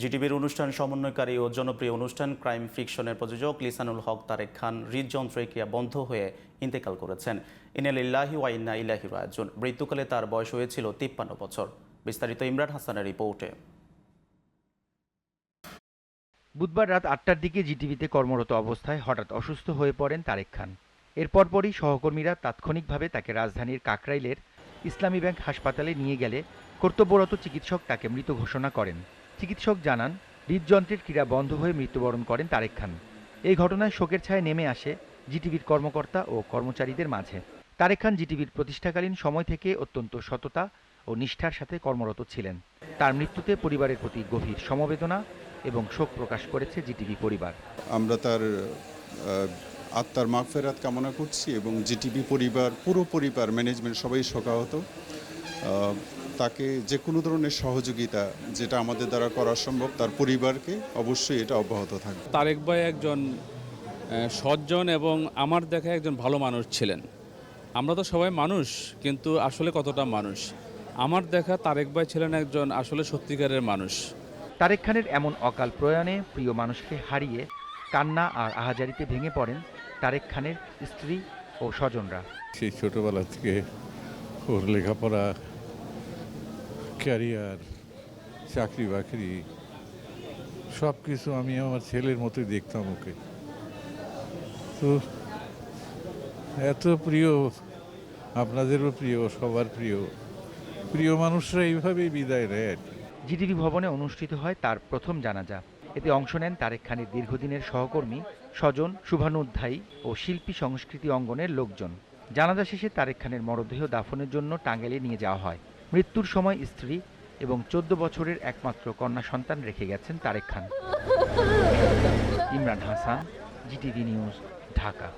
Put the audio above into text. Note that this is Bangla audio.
জিটিভির অনুষ্ঠান সমন্বয়কারী ও জনপ্রিয় অনুষ্ঠান ক্রাইম ফিকশনের প্রযোজক লিসানুল হক, তারেক খান হৃদযন্ত্রের ক্রিয়া বন্ধ হয়ে ইন্তেকাল করেছেন। ইনালিল্লাহি ওয়াইন্না ইলাহি রাজুন মৃত্যুকালে তার বয়স হয়েছিল তিপ্পান্ন বছর। বিস্তারিত ইমরান হাসানের রিপোর্টে। বুধবার রাত আটটার দিকে জিটিভিতে কর্মরত অবস্থায় হঠাৎ অসুস্থ হয়ে পড়েন তারেক খান। এরপর পরই সহকর্মীরা তাৎক্ষণিকভাবে তাকে রাজধানীর কাকরাইলের ইসলামী ব্যাংক হাসপাতালে নিয়ে গেলে কর্তব্যরত চিকিৎসক তাকে মৃত ঘোষণা করেন। চিকিৎসক জানান, হৃদযন্ত্রের ক্রীড়া বন্ধ হয়ে মৃত্যুবরণ করেন তারেক খান। এই ঘটনায় শোকের ছায়া নেমে আসে জিটিভির কর্মকর্তা ও কর্মচারীদের মাঝে। তারেক খান জিটিভির প্রতিষ্ঠাকালীন সময় থেকে অত্যন্ত সততা ও নিষ্ঠার সাথে কর্মরত ছিলেন। তার মৃত্যুতে পরিবারের প্রতি গভীর সমবেদনা এবং শোক প্রকাশ করেছে জিটিভি পরিবার। আমরা তার আত্মার মাগফেরাত কামনা করছি এবং জিটিভি পরিবার, পুরো পরিবার ম্যানেজমেন্ট সবাই শোকাহত। তাকে যে কোনো ধরনের সহযোগিতা যেটা আমাদের দ্বারা করা সম্ভব তার পরিবারকে অবশ্যই এটা অব্যাহত থাকবে। তারেক ভাই একজন সজ্জন এবং আমার দেখা একজন ভালো মানুষ ছিলেন। আমরা তো সবাই মানুষ কিন্তু আসলে কতটা মানুষ? আমার দেখা তারেক ভাই ছিলেন একজন আসলে সত্যিকারের মানুষ। তারেক খানের এমন অকাল প্রয়াণে প্রিয় মানুষকে হারিয়ে কান্না আর আহাজারিতে ভেঙে পড়েন তারেক খানের স্ত্রী ও স্বজনরা। সেই ছোটবেলা থেকে ওর লেখাপড়া ক্যারিয়ার চাকরি বাকরি সব কিছু আমি আমার ছেলের মতোই দেখতাম ওকে। তো এত প্রিয়, আপনাদেরও প্রিয়, সবার প্রিয় প্রিয় মানুষরা এইভাবেই বিদায় নেয় জিটিভি ভবনে অনুষ্ঠিত হয় তার প্রথম জানাজা। এতে অংশ নেন তারেক খানের দীর্ঘদিনের সহকর্মী, স্বজন, শুভানুধ্যায়ী ও শিল্পী সংস্কৃতি অঙ্গনের লোকজন। জানাজা শেষে তারেক খানের মরদেহ দাফনের জন্য টাঙ্গাইলে নিয়ে যাওয়া হয়। মৃত্যুর সময় স্ত্রী এবং চোদ্দ বছরের একমাত্র কন্যা সন্তান রেখে গেছেন তারেক খান। Imran Hasan, GTV news, Dhaka.